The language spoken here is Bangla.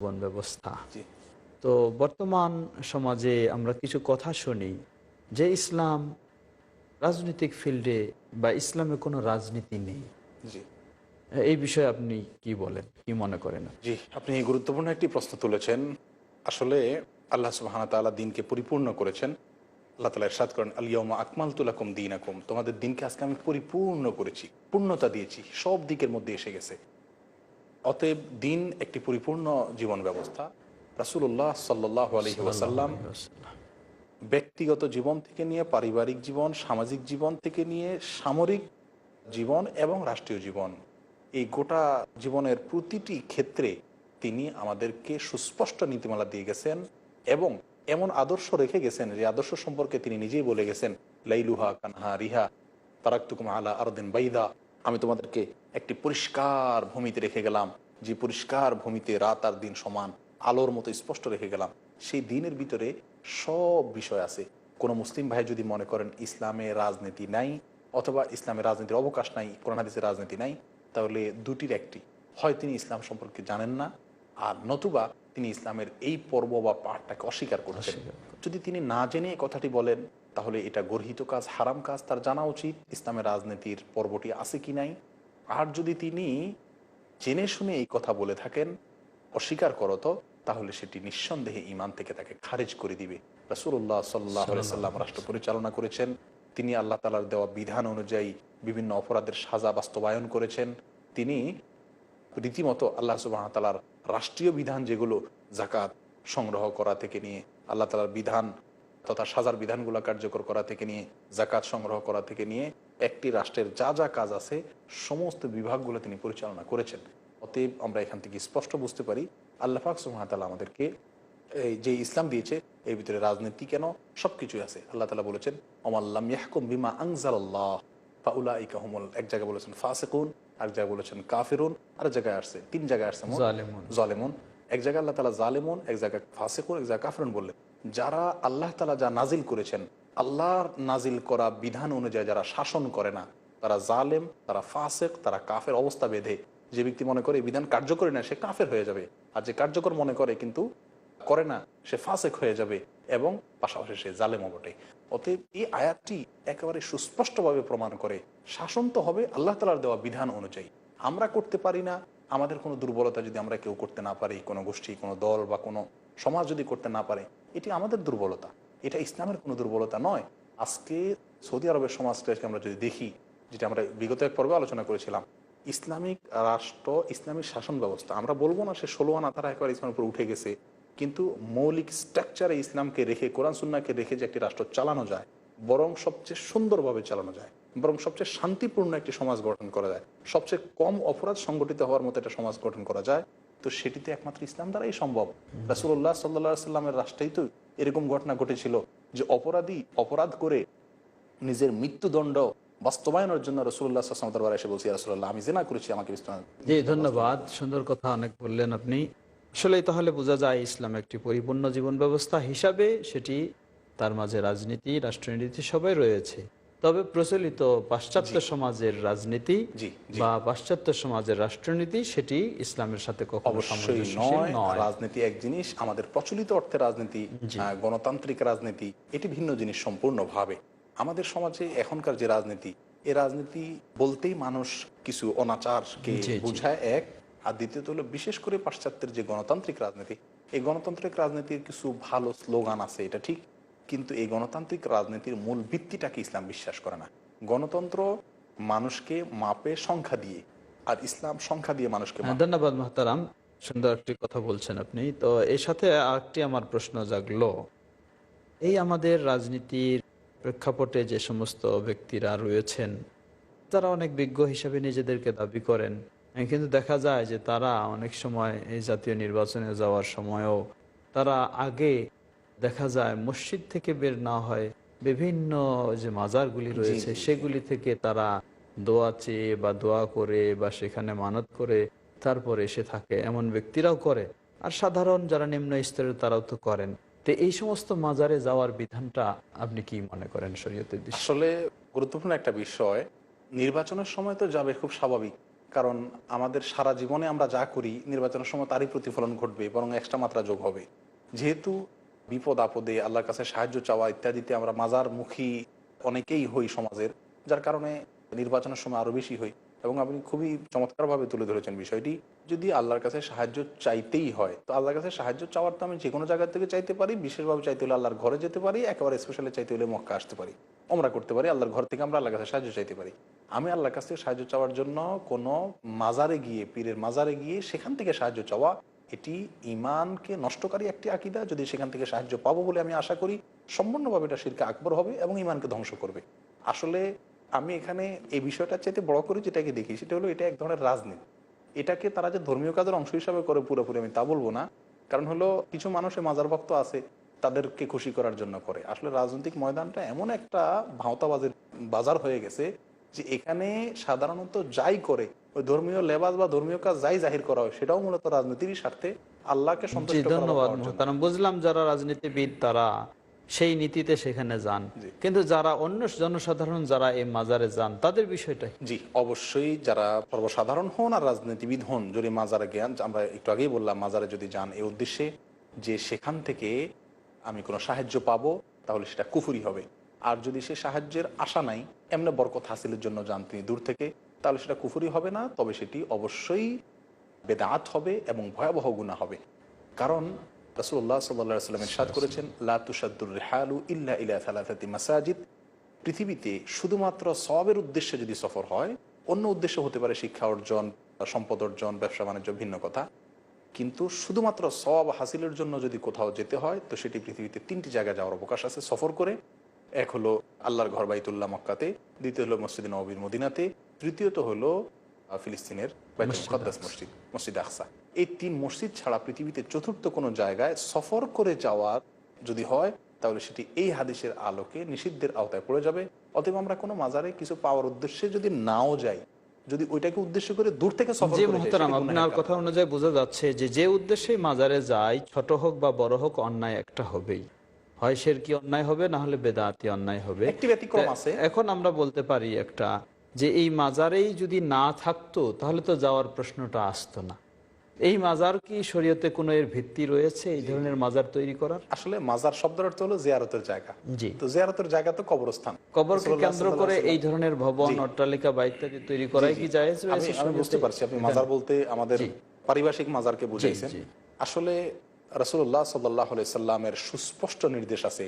জীবন ব্যবস্থা। তো বর্তমান সমাজে আমরা কিছু কথা শুনি যে ইসলাম রাজনৈতিক ফিল্ডে বা ইসলামে কোনো রাজনীতি নেই। জি। এই বিষয়ে আপনি কি বলেন? কি মনে করেন জি আপনি গুরুত্বপূর্ণ একটি প্রশ্ন তুলেছেন। আসলে আল্লাহ সুবাহানা তাআলা দিনকে পরিপূর্ণ করেছেন। আল্লাহ তালা ইরশাদ করেন আলিয়মা আকমাল তুলাকুম দিন আকুম তোমাদের দিনকে আজকে আমি পরিপূর্ণ করেছি পূর্ণতা দিয়েছি সব দিকের মধ্যে এসে গেছে। অতএব দিন একটি পরিপূর্ণ জীবন ব্যবস্থা রাসুল্লাহ সাল্লাহ আলহি ওয়াসাল্লাম। ব্যক্তিগত জীবন থেকে নিয়ে পারিবারিক জীবন সামাজিক জীবন থেকে নিয়ে সামরিক জীবন এবং রাষ্ট্রীয় জীবন। এই গোটা জীবনের প্রতিটি ক্ষেত্রে তিনি আমাদেরকে সুস্পষ্ট নীতিমালা দিয়ে গেছেন এবং এমন আদর্শ রেখে গেছেন যে আদর্শ সম্পর্কে তিনি নিজেই বলে গেছেন লাইলুহা কানহা রিহা তারাক্তুকুম আলা আরদিন বাইদা। আমি তোমাদেরকে একটি পরিষ্কার ভূমিতে রেখে গেলাম যে পরিষ্কার ভূমিতে রাত আর দিন সমান আলোর মতো স্পষ্ট রেখে গেলাম। সেই দিনের ভিতরে সব বিষয় আছে। কোনো মুসলিম ভাই যদি মনে করেন ইসলামে রাজনীতি নাই অথবা ইসলামের রাজনীতির অবকাশ নাই কোরআন হাদিসের রাজনীতি নাই তাহলে দুটির একটি। হয় তিনি ইসলাম সম্পর্কে জানেন না আর নতুবা তিনি ইসলামের এই পর্ব বা পাঠটাকে অস্বীকার করছেন। যদি তিনি না জেনে কথাটি বলেন তাহলে এটা গর্হিত কাজ হারাম কাজ তার জানা উচিত। ইসলামের রাজনীতির পর্বটি আছে কি নাই? আর যদি তিনি জেনে শুনে এই কথা বলে থাকেন অস্বীকার করত তাহলে সেটি নিঃসন্দেহে ইমান থেকে তাকে খারিজ করে দিবে। রাসুল্লাহ সাল্লাহ সাল্লাম রাষ্ট্র পরিচালনা করেছেন। তিনি আল্লাহ তালার দেওয়া বিধান অনুযায়ী বিভিন্ন অপরাধের সাজা বাস্তবায়ন করেছেন। তিনি রীতিমতো আল্লাহ সুবাহ তালার রাষ্ট্রীয় বিধান যেগুলো জাকাত সংগ্রহ করা থেকে নিয়ে আল্লাহ তালার বিধান তথা সাজার বিধানগুলো কার্যকর করা থেকে নিয়ে জাকাত সংগ্রহ করা থেকে নিয়ে একটি রাষ্ট্রের যা যা কাজ আছে সমস্ত বিভাগগুলো তিনি পরিচালনা করেছেন। অতএব আমরা এখান থেকে স্পষ্ট বুঝতে পারি আল্লাহ পাক সুহাতালা আমাদেরকে এই যে ইসলাম দিয়েছে এর ভিতরে রাজনীতি কেন সবকিছুই আছে। আল্লাহ তালা বলেছেন অমাল্লাম ইয়াহকুম বিমা আংজাল্লাহ ফাউলা ইকাহমুল এক জায়গায় বলেছেন ফাসেকুন আরেক জায়গায় বলেছেন কাফিরুন আরেক জায়গায় আসছে তিন জায়গায় আসছে। জলেমন। এক জায়গায় আল্লাহ তালা জালেমন এক জায়গায় ফাসেকুন এক জায়গায় কাফিরুন বললেন। যারা আল্লাহ তালা যা নাজিল করেছেন, আল্লাহর নাজিল করা বিধান অনুযায়ী যারা শাসন করে না, তারা জালেম, তারা ফাসেক, তারা কাফের অবস্থা বেঁধে যে ব্যক্তি মনে করে বিধান কার্যকরী না, সে কাফের হয়ে যাবে। আর যে কার্যকর মনে করে কিন্তু করে না, সে ফাসেক হয়ে যাবে এবং পাশাপাশি সে জালেমও বটে। অতএব এই আয়াতটি একেবারে সুস্পষ্টভাবে প্রমাণ করে, শাসন তো হবে আল্লাহ তালার দেওয়া বিধান অনুযায়ী। আমরা করতে পারি না, আমাদের কোনো দুর্বলতা যদি আমরা কেউ করতে না পারি, কোনো গোষ্ঠী, কোনো দল বা কোনো সমাজ যদি করতে না পারে, এটি আমাদের দুর্বলতা। এটা ইসলামের কোনো দুর্বলতা নয়। আজকে সৌদি আরবের সমাজটাকে আমরা যদি দেখি, যেটা আমরা বিগত এক পর্বে আলোচনা করেছিলাম, ইসলামিক রাষ্ট্র, ইসলামিক শাসন ব্যবস্থা, আমরা বলব না সে ষোলো আনা তারা একবার ইসলামের উপর উঠে গেছে, কিন্তু মৌলিক স্ট্রাকচারে ইসলামকে রেখে, কোরআন সুন্নাকে রেখে যে একটি রাষ্ট্র চালানো যায়, বরং সবচেয়ে সুন্দরভাবে চালানো যায়, বরং সবচেয়ে শান্তিপূর্ণ একটি সমাজ গঠন করা যায়, সবচেয়ে কম অপরাধ সংগঠিত হওয়ার মতো একটা সমাজ গঠন করা যায় তো সেটিতে একমাত্র ইসলাম দ্বারাই সম্ভব। রাসুল্লাহ সাল্লা সাল্লামের রাষ্ট্রেই তো এরকম ঘটনা ঘটেছিল যে অপরাধী অপরাধ করে নিজের মৃত্যুদণ্ড বাস্তবায়নের জন্য রসুল্লাহ সাল্লাম দরবার এসে বলছি রসুল্লাহ আমি জেনা করেছি, আমাকে জি, ধন্যবাদ। সুন্দর কথা অনেক বললেন আপনি। আসলে তাহলে বোঝা যায় ইসলাম একটি পরিপূর্ণ জীবন ব্যবস্থা হিসাবে সেটি তার মাঝে রাজনীতি, রাষ্ট্রনীতি সবাই রয়েছে। তবে প্রচলিত পাশ্চাত্য সমাজের রাজনীতি। বা পাশ্চাত্য সমাজের রাষ্ট্রনীতি সেটি ইসলামের সাথে অবশ্যই নয়। নয়। রাজনীতি এক জিনিস আমাদের প্রচলিত অর্থে রাজনীতি গণতান্ত্রিক রাজনীতি এটি ভিন্ন জিনিস সম্পূর্ণভাবে। আমাদের সমাজে এখনকার যে রাজনীতি এ রাজনীতি বলতেই মানুষ কিছু অনাচারকে। বোঝায় এক আর দ্বিতীয়ত হলো বিশেষ করে পাশ্চাত্যের যে গণতান্ত্রিক রাজনীতি এই গণতান্ত্রিক রাজনীতির কিছু ভালো স্লোগান আছে এটা ঠিক। কিন্তু এই গণতান্ত্রিক রাজনীতির মূল ভিত্তিটাকে ইসলাম বিশ্বাস করে না। গণতন্ত্র মানুষকে মাপে সংখ্যা দিয়ে আর ইসলাম সংখ্যা দিয়ে মানুষকে ধন্যবাদ মহতারাম, সুন্দর একটি কথা বলছেন আপনি। তো এর সাথে আরেকটি আমার প্রশ্ন জাগলো। এই আমাদের রাজনীতির প্রেক্ষাপটে যে সমস্ত ব্যক্তিরা রয়েছেন, তারা অনেক বিজ্ঞ হিসেবে নিজেদেরকে দাবি করেন। কিন্তু দেখা যায় যে তারা অনেক সময় এই জাতীয় নির্বাচনে যাওয়ার সময়ও তারা আগে দেখা যায় মসজিদ থেকে বের না হয় বিভিন্ন যে মাজারগুলি রয়েছে সেগুলি থেকে তারা দোয়া চেয়ে বা দোয়া করে বা সেখানে মানত করে তারপরে এসে থাকে। এমন ব্যক্তিরাও করে। আর সাধারণ যারা নিম্ন স্তরের তারাও তো করেন। তো এই সমস্ত মাজারে যাওয়ার বিধানটা আপনি কি মনে করেন শরীয়তের আসলে গুরুত্বপূর্ণ একটা বিষয় নির্বাচনের সময় তো যাবে খুব স্বাভাবিক। কারণ আমাদের সারা জীবনে আমরা যা করি নির্বাচনের সময় তারই প্রতিফলন ঘটবে বরং এক্সট্রা মাত্রা যোগ হবে। যেহেতু বিপদ আপদে আল্লাহর কাছে সাহায্য চাওয়া ইত্যাদিতে আমরা মাজার মুখী অনেকেই হই সমাজের, যার কারণে নির্বাচনের সময় আরও বেশি হই। এবং আপনি খুবই চমৎকারভাবে তুলে ধরেছেন বিষয়টি। যদি আল্লাহর কাছে সাহায্য চাইতেই হয়, তো আল্লাহর কাছে সাহায্য চাওয়ার তো আমি যে কোনো জায়গা থেকে চাইতে পারি, বিশেষভাবে চাইতে হলে আল্লাহর ঘরে যেতে পারি, একেবারে স্পেশালি চাইতে হলে মক্কা আসতে পারি। আমরা করতে পারি, আল্লাহর ঘর থেকে আমরা আল্লাহর কাছে সাহায্য চাইতে পারি। আমি আল্লাহর কাছ থেকে সাহায্য চাওয়ার জন্য কোনো মাজারে গিয়ে, পীরের মাজারে গিয়ে সেখান থেকে সাহায্য চাওয়া এটি ইমানকে নষ্টকারী একটি আকিদা। যদি সেখান থেকে সাহায্য পাবো বলে আমি আশা করি, সম্পূর্ণভাবে এটা শিরকে আকবর হবে এবং ইমানকে ধ্বংস করবে। আসলে আমি এখানে এই বিষয়টা চাইতে বড় করে যেটাকে দেখি, সেটা হলো এটা এক ধরনের রাজনীতি। এটাকে তারা যে ধর্মীয় কাজের অংশ হিসাবে করে পুরোপুরি আমি তা বলব না। কারণ হলো, কিছু মানুষের মাজার ভক্ত আছে, তাদেরকে খুশি করার জন্য করে। আসলে রাজনৈতিক ময়দানটা এমন একটা ভাওতাবাজের বাজার হয়ে গেছে যে এখানে সাধারণত যাই করে ওই ধর্মীয় লেবাস বা ধর্মীয় কাজ যাই জাহির করা হয় সেটাও মূলত রাজনীতির স্বার্থে আল্লাহকে সন্তুষ্ট ধন্যবাদ বুঝলাম যারা রাজনীতিবিদ তারা সেই নীতিতে সেখানে যান। কিন্তু যারা অন্য জনসাধারণ যারা এই মাজারে যান তাদের বিষয়টা জি অবশ্যই যারা সর্বসাধারণ হন আর রাজনীতিবিদ হন যদি মাজারে জ্ঞান আমরা একটু আগেই বললাম মাজারে যদি যান এই উদ্দেশ্যে যে সেখান থেকে আমি কোনো সাহায্য পাবো তাহলে সেটা কুফুরি হবে। আর যদি সে সাহায্যের আশা নাই, এমনি বরকত হাসিলের জন্য যান তিনি দূর থেকে, তাহলে সেটা কুফুরি হবে না, তবে সেটি অবশ্যই বেদাত হবে এবং ভয়াবহ গুণা হবে। কারণ রসুল্লাহ সাল্লা সাল্লামের সাদ করেছেন লাতুসাদুর রেহালু ইল্লা ইলা মাসাজিদ। পৃথিবীতে শুধুমাত্র সবের উদ্দেশ্যে যদি সফর হয়, অন্য উদ্দেশ্য হতে পারে শিক্ষা অর্জন, সম্পদ অর্জন, ব্যবসা বাণিজ্য, ভিন্ন কথা। কিন্তু শুধুমাত্র সব হাসিলের জন্য যদি কোথাও যেতে হয়, তো সেটি পৃথিবীতে তিনটি জায়গায় যাওয়ার অবকাশ আছে। সফর করে এক হলো আল্লাহর ঘর বাইতুল্লাহ মক্কাতে দ্বিতীয় হলো মসজিদ নবীর মদিনাতে তৃতীয়ত হলো ফিলিস্তিনের মসজিদ মসজিদ আকসা। এই তিন মসজিদ ছাড়া পৃথিবীতে চতুর্থ কোনো জায়গায় সফর করে যাওয়ার যদি হয় তাহলে সেটি এই হাদিসের আলোকে নিষিদ্ধের আওতায় পড়ে যাবে। অতএব আমরা কোনো মাজারে কিছু পাওয়ার উদ্দেশ্যে যদি নাও যাই যদি ওইটাকে উদ্দেশ্য করে দূর থেকে যে মোহতারাম আপনার কথা অনুযায়ী বোঝা যাচ্ছে যে যে উদ্দেশ্যে মাজারে যায় ছোট হোক বা বড় হোক অন্যায় একটা হবেই। হয় সের কি অন্যায় হবে না হলে বেদাতি অন্যায় হবে? এখন আমরা বলতে পারি একটা যে এই মাজারেই যদি না থাকতো তাহলে তো যাওয়ার প্রশ্নটা আসতো না। এই মাজার কি শরীয়তে কোনো এর ভিত্তি রয়েছে এই ধরনের মাজার তৈরি করার? আসলে মাজার শব্দের অর্থ হলো জিয়ারতের জায়গা। জি। তো জিয়ারতের জায়গা তো কবরস্থান। কবরকে কেন্দ্র করে এই ধরনের ভবন অট্টালিকা বা ইত্যাদি তৈরি করাই কি জায়েজ আমি রয়েছে বুঝতে পারছি আপনি মাজার বলতে আমাদের। পারিভাষিক মাজারকে বুঝাইছেন। আসলে রাসূলুল্লাহ সাল্লাহ সাল্লামের সুস্পষ্ট নির্দেশ আছে।